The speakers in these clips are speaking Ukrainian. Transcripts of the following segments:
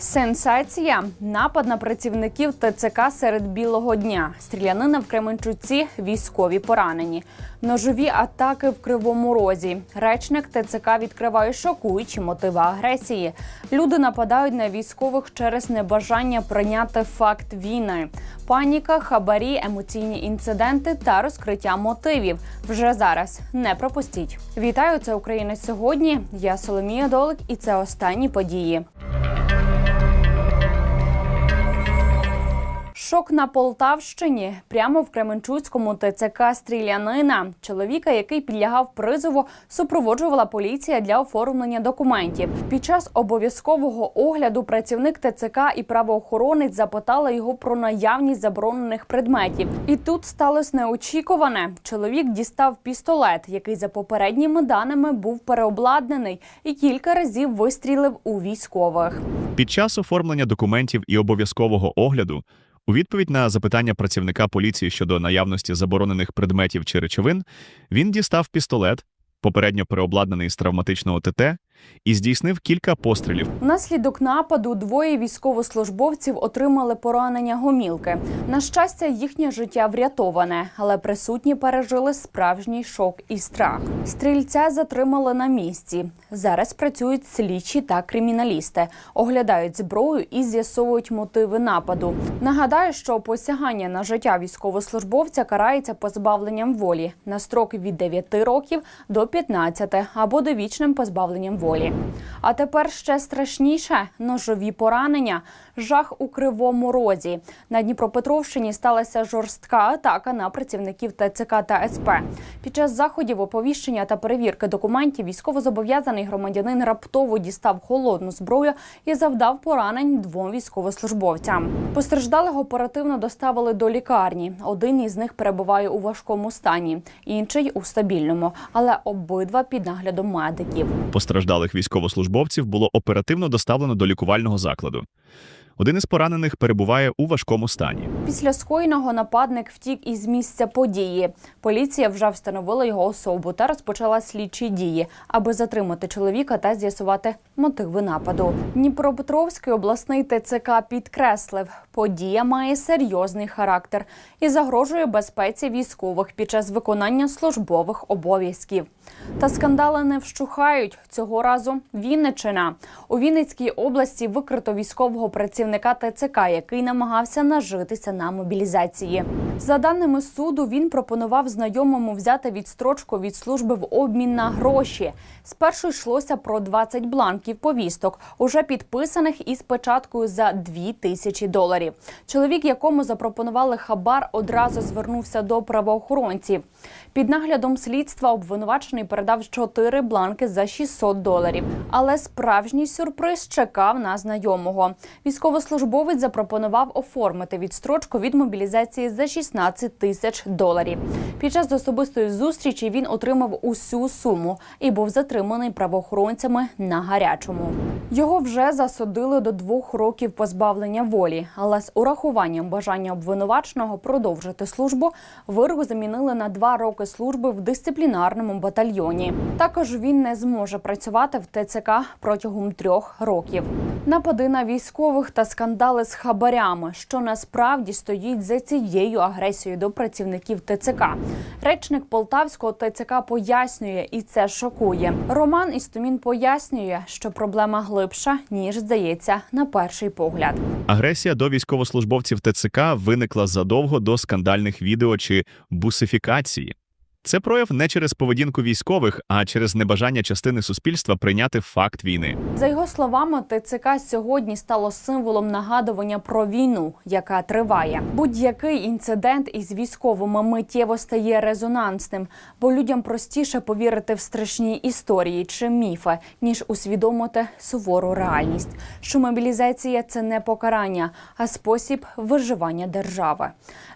Сенсація напад на працівників ТЦК серед білого дня. Стрілянина в Кременчуці, військові поранені. Ножові атаки в Кривому Розі. Речник ТЦК відкриває шокуючі мотиви агресії. Люди нападають на військових через небажання прийняти факт війни. Паніка, хабарі, емоційні інциденти та розкриття мотивів. Вже зараз не пропустіть. Вітаю, це Україна сьогодні. Я Соломія Долик, і це останні події. Шок на Полтавщині прямо в Кременчуцькому ТЦК стрілянина. Чоловіка, який підлягав призову, супроводжувала поліція для оформлення документів. Під час обов'язкового огляду працівник ТЦК і правоохоронець запитали його про наявність заборонених предметів. І тут сталося неочікуване. Чоловік дістав пістолет, який за попередніми даними був переобладнаний, і кілька разів вистрілив у військових. Під час оформлення документів і обов'язкового огляду, у відповідь на запитання працівника поліції щодо наявності заборонених предметів чи речовин, він дістав пістолет, попередньо переобладнаний з травматичного ТТ, і здійснив кілька пострілів. Внаслідок нападу двоє військовослужбовців отримали поранення гомілки. На щастя, їхнє життя врятоване, але присутні пережили справжній шок і страх. Стрільця затримали на місці. Зараз працюють слідчі та криміналісти, оглядають зброю і з'ясовують мотиви нападу. Нагадаю, що посягання на життя військовослужбовця карається позбавленням волі на строки від 9 років до 15 або довічним позбавленням волі. А тепер ще страшніше ножові поранення. Жах у кривому розі. На Дніпропетровщині сталася жорстка атака на працівників ТЦК та СП. Під час заходів оповіщення та перевірки документів військовозобов'язаний громадянин раптово дістав холодну зброю і завдав поранень двом військовослужбовцям. Постраждалих оперативно доставили до лікарні. Один із них перебуває у важкому стані, інший у стабільному, але обидва під наглядом медиків. Постраждалих військовослужбовців було оперативно доставлено до лікувального закладу. Один із поранених перебуває у важкому стані. Після скоєного нападник втік із місця події. Поліція вже встановила його особу та розпочала слідчі дії, аби затримати чоловіка та з'ясувати мотиви нападу. Дніпропетровський обласний ТЦК підкреслив, подія має серйозний характер і загрожує безпеці військових під час виконання службових обов'язків. Та скандали не вщухають цього разу. Вінничина у Вінницькій області викрито військового працівника ТЦК, який намагався нажитися на мобілізації. За даними суду, він пропонував знайомому взяти відстрочку від служби в обмін на гроші. Спершу йшлося про 20 бланків повісток, уже підписаних із печаткою за 2 тисячі доларів. Чоловік, якому запропонували хабар, одразу звернувся до правоохоронців. Під наглядом слідства обвинувачений передав 4 бланки за 600 доларів. Але справжній сюрприз чекав на знайомого. Військовослужбовець запропонував оформити відстрочку від мобілізації за 16 тисяч доларів. Під час особистої зустрічі він отримав усю суму і був затриманий правоохоронцями на гарячому. Його вже засудили до двох років позбавлення волі, але з урахуванням бажання обвинуваченого продовжити службу вирок замінили на два роки служби в дисциплінарному батальйоні. Також він не зможе працювати в ТЦК протягом трьох років. Напади на військових та скандали з хабарями, що насправді стоїть за цією агресією до працівників ТЦК. Речник Полтавського ТЦК пояснює, і це шокує. Роман Істомін пояснює, що проблема глибша ніж здається на перший погляд. Агресія до військовослужбовців ТЦК виникла задовго до скандальних відео чи бусифікації. Це прояв не через поведінку військових, а через небажання частини суспільства прийняти факт війни. За його словами, ТЦК сьогодні стало символом нагадування про війну, яка триває. Будь-який інцидент із військовими миттєво стає резонансним, бо людям простіше повірити в страшні історії чи міфи, ніж усвідомити сувору реальність, що мобілізація це не покарання, а спосіб виживання держави.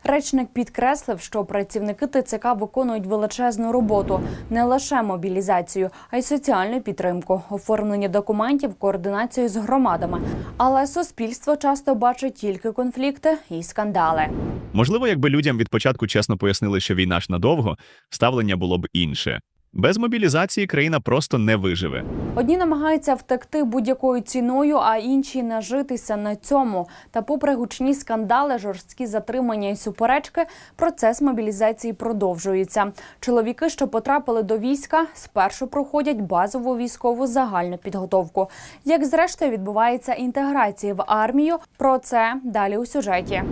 Речник підкреслив, що працівники ТЦК виконують величезну роботу не лише мобілізацію, а й соціальну підтримку, оформлення документів, координацію з громадами. Але суспільство часто бачить тільки конфлікти і скандали. Можливо, якби людям від початку чесно пояснили, що війна ж надовго, ставлення було б інше. Без мобілізації країна просто не виживе. Одні намагаються втекти будь-якою ціною, а інші нажитися на цьому. Та, попри гучні скандали, жорсткі затримання і суперечки, процес мобілізації продовжується. Чоловіки, що потрапили до війська, спершу проходять базову військову загальну підготовку. Як зрештою відбувається інтеграція в армію, про це далі у сюжеті.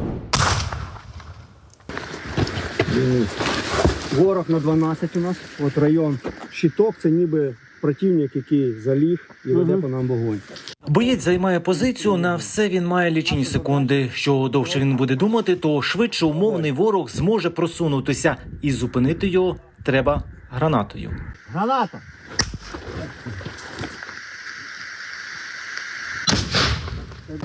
Ворог на 12 у нас. От район щиток це ніби противник, який заліг і веде по нам вогонь. Боєць займає позицію. На все він має лічені секунди. Що довше він буде думати, то швидше умовний ворог зможе просунутися і зупинити його треба гранатою. Граната!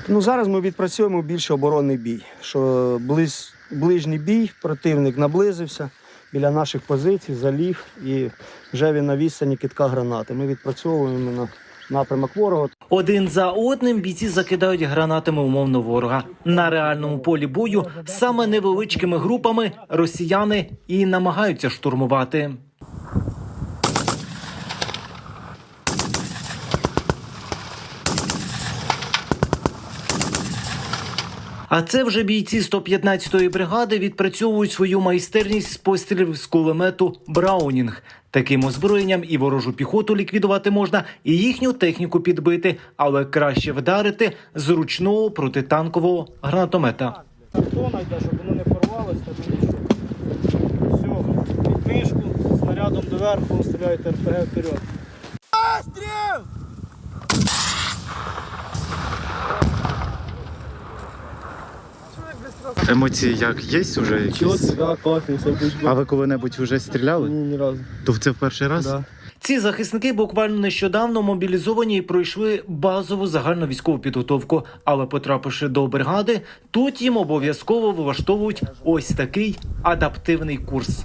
Ну, зараз ми відпрацюємо більше оборонний бій. Що близ, ближній бій, противник наблизився біля наших позицій, залів і вже він на відстані китка гранати. Ми відпрацьовуємо на напрямок ворога. Один за одним бійці закидають гранатами умовно ворога на реальному полі бою. Саме невеличкими групами росіяни і намагаються штурмувати. А це вже бійці 115-ї бригади відпрацьовують свою майстерність з пострілів з кулемету Браунінг. Таким озброєнням і ворожу піхоту ліквідувати можна, і їхню техніку підбити, але краще вдарити з ручного протитанкового гранатомета. Картона йде, щоб воно не порвалося, все, підмишку, снарядом доверху, стріляйте РПГ вперед. Емоції як є вже якісь? Да, класно, все. А ви коли-небудь вже стріляли? Ні, ні разу. То це в перший раз? Да. Ці захисники буквально нещодавно мобілізовані і пройшли базову загальну військову підготовку. Але потрапивши до бригади, тут їм обов'язково влаштовують ось такий адаптивний курс.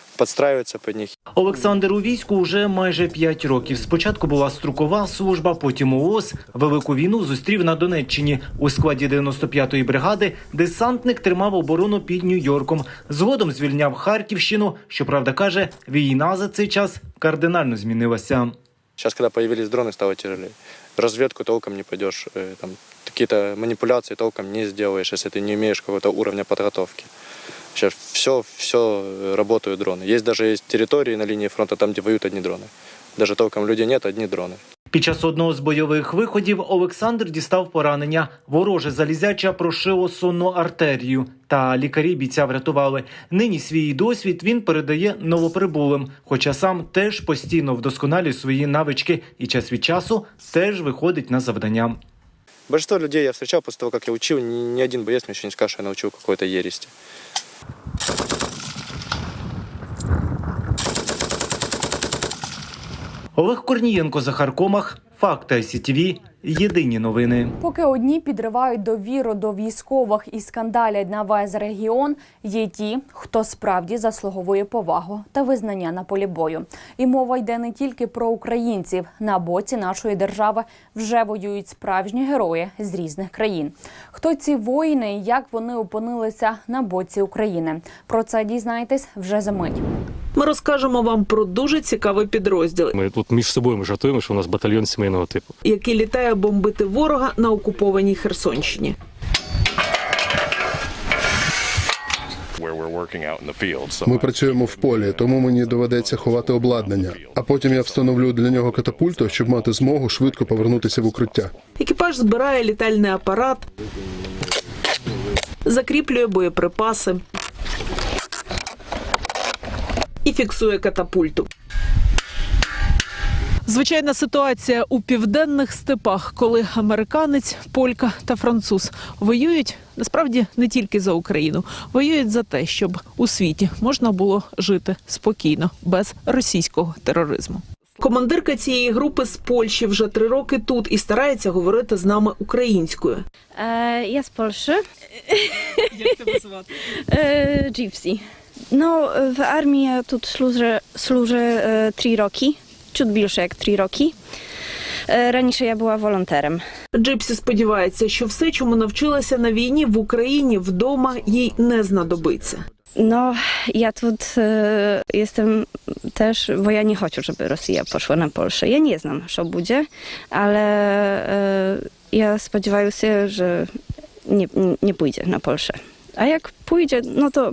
подстраиваться под них. Олександр у війську вже майже 5 років. Спочатку була строкова служба, потім ООС. Велику війну зустрів на Донеччині у складі 95-ї бригади. Десантник тримав оборону під Нью-Йорком. Згодом звільняв Харківщину. Щоправда, каже, війна за цей час кардинально змінилася. Сейчас, когда появились дроны, стало тяжелее. В разведку толком не пойдешь, э, там какие-то манипуляции толком не сделаешь, если ты не имеешь какого-то уровня подготовки. Сейчас все, все работают дроны. Есть даже есть территории на линии фронта, там, где воюют одни дроны. Даже толком людей нет, одни дроны. Під час одного з бойових виходів Олександр дістав поранення. Вороже залізяча прошило сонну артерію. Та лікарі бійця врятували. Нині свій досвід він передає новоприбулим, хоча сам теж постійно вдосконалює свої навички і час від часу теж виходить на завдання. Большинство людей я встречал после того, как я учил, ни, ни один боец мне еще не скажет, что я научил какой-то ерести. Олег Корнієнко, Захар Комах, Факти ICTV, Єдині новини. Поки одні підривають довіру до військових і скандалять на весь регіон, є ті, хто справді заслуговує повагу та визнання на полі бою. І мова йде не тільки про українців. На боці нашої держави вже воюють справжні герої з різних країн. Хто ці воїни і як вони опинилися на боці України? Про це дізнаєтесь вже за мить. Ми розкажемо вам про дуже цікавий підрозділ, Ми тут між собою ми жартуємо, що у нас батальйон сімейного типу. який літає бомбити ворога на окупованій Херсонщині. Ми працюємо в полі, тому мені доведеться ховати обладнання. А потім я встановлю для нього катапульту, щоб мати змогу швидко повернутися в укриття. Екіпаж збирає літальний апарат, закріплює боєприпаси і фіксує катапульту. Звичайна ситуація у південних степах, коли американець, полька та француз воюють насправді не тільки за Україну, воюють за те, щоб у світі можна було жити спокійно без російського тероризму. Командирка цієї групи з Польщі вже три роки тут і старається говорити з нами українською. E, ja z Polszy. Як тебе звати? E, Gypsy. No, w armii ja тут służę, służę e, 3 roki. Ciut більше як 3 роки. E, Раніше я була волонтером. Джипсі сподівається, що все, чому навчилася на війні в Україні вдома, їй не знадобиться. No, ja тут e, jestem też, bo ja nie chcę, żeby Rosja poszła na Polskę. Ja nie znam, co będzie, ale e, ja spodziewaję się, że nie, nie, nie pójdzie na Polskę. A jak pójdzie, no to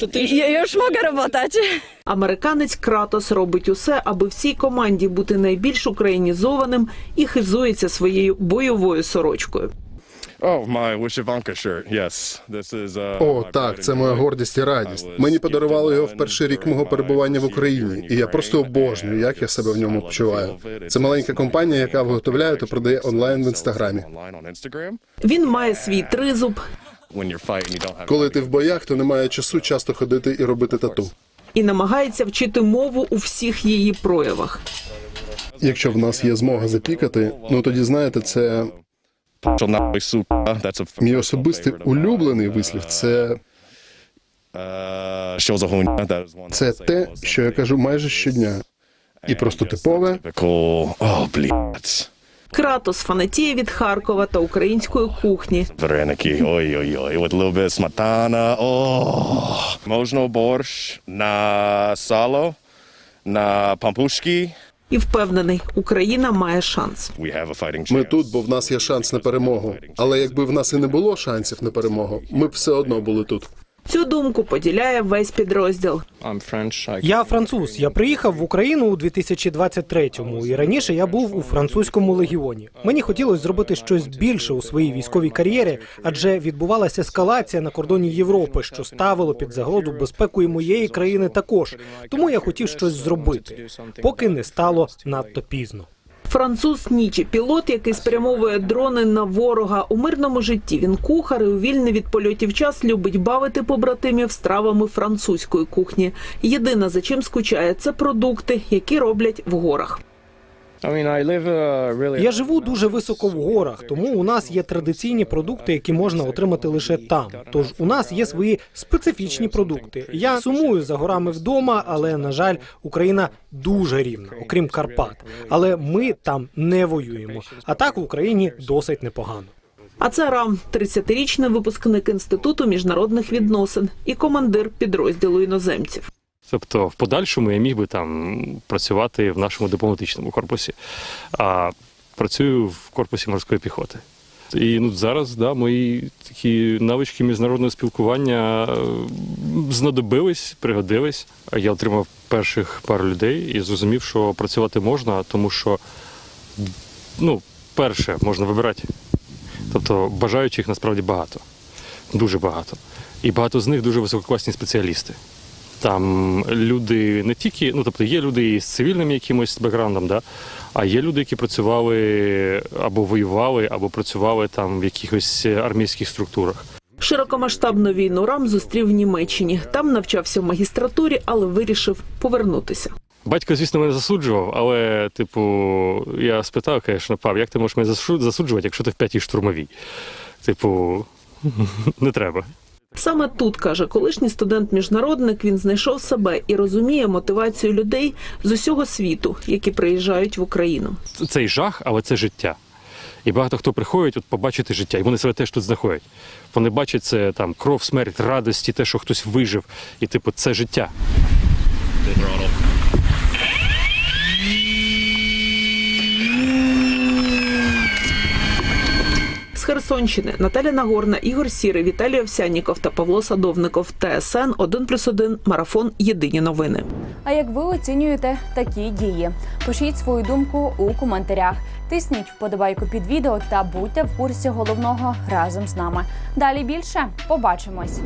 То ти ja już mogę robotać. Американець Кратос робить усе, аби в цій команді бути найбільш українізованим і хизується своєю бойовою сорочкою. Oh. Uh, О, так, це моя гордість і радість. Мені подарували його в перший рік мого перебування в Україні, і я просто обожнюю, як я себе в ньому почуваю. Це маленька компанія, яка виготовляє та продає онлайн в інстаграмі. Він має свій тризуб When you're fighting, you don't have. Коли ти в боях, то немає часу часто ходити і робити тату. і намагається вчити мову у всіх її проявах. Якщо в нас є змога запікати, ну тоді знаєте, це мій особистий улюблений вислів. Це one це те, що я кажу майже щодня. І просто типове. Oh, блядь. Кратос фанатіє від Харкова та української кухні. Вареники, ой-ой-ой, bit of smetana. Oh. Можна борщ на сало, на пампушки. І впевнений, Україна має шанс. Ми тут, бо в нас є шанс на перемогу. Але якби в нас і не було шансів на перемогу, ми б все одно були тут. Цю думку поділяє весь підрозділ. Я француз. Я приїхав в Україну у 2023-му, і раніше я був у французькому легіоні. Мені хотілося зробити щось більше у своїй військовій кар'єрі, адже відбувалася ескалація на кордоні Європи, що ставило під загрозу безпеку і моєї країни також. Тому я хотів щось зробити, поки не стало надто пізно. Француз Нічі, пілот, який спрямовує дрони на ворога у мирному житті. Він кухар і у вільний від польотів час любить бавити побратимів стравами французької кухні. Єдине за чим скучає, це продукти, які роблять в горах. Я живу дуже високо в горах, тому у нас є традиційні продукти, які можна отримати лише там. Тож у нас є свої специфічні продукти. Я сумую за горами вдома, але на жаль, Україна дуже рівна, окрім Карпат. Але ми там не воюємо. А так в Україні досить непогано. А це Рам, 30-річний випускник інституту міжнародних відносин і командир підрозділу іноземців. Тобто, в подальшому я міг би там працювати в нашому дипломатичному корпусі, а працюю в корпусі морської піхоти. І ну зараз да, мої такі навички міжнародного спілкування е, знадобились, пригодились. Я отримав перших пару людей і зрозумів, що працювати можна, тому що ну, перше можна вибирати. Тобто бажаючих насправді багато, дуже багато. І багато з них дуже висококласні спеціалісти. Там люди не тільки, ну тобто є люди із цивільним якимось бекграундом, да, а є люди, які працювали або воювали, або працювали там в якихось армійських структурах. Широкомасштабну війну Рам зустрів в Німеччині. Там навчався в магістратурі, але вирішив повернутися. Батько, звісно, мене засуджував, але, типу, я спитав, звісно, пап, як ти можеш мене засу- засуджувати, якщо ти в п'ятій штурмовій? Типу, не треба. Саме тут каже колишній студент-міжнародник. Він знайшов себе і розуміє мотивацію людей з усього світу, які приїжджають в Україну. Цей жах, але це життя. І багато хто приходить от побачити життя, і вони себе теж тут знаходять. Вони бачать це там кров, смерть, радості, те, що хтось вижив, і типу, це життя. З Херсонщини Наталя Нагорна, Ігор Сірий, Віталій Овсянніков та Павло Садовников. ТСН 1+,1, Марафон. Єдині новини. А як ви оцінюєте такі дії? Пишіть свою думку у коментарях. Тисніть вподобайку під відео та будьте в курсі головного разом з нами. Далі більше побачимось.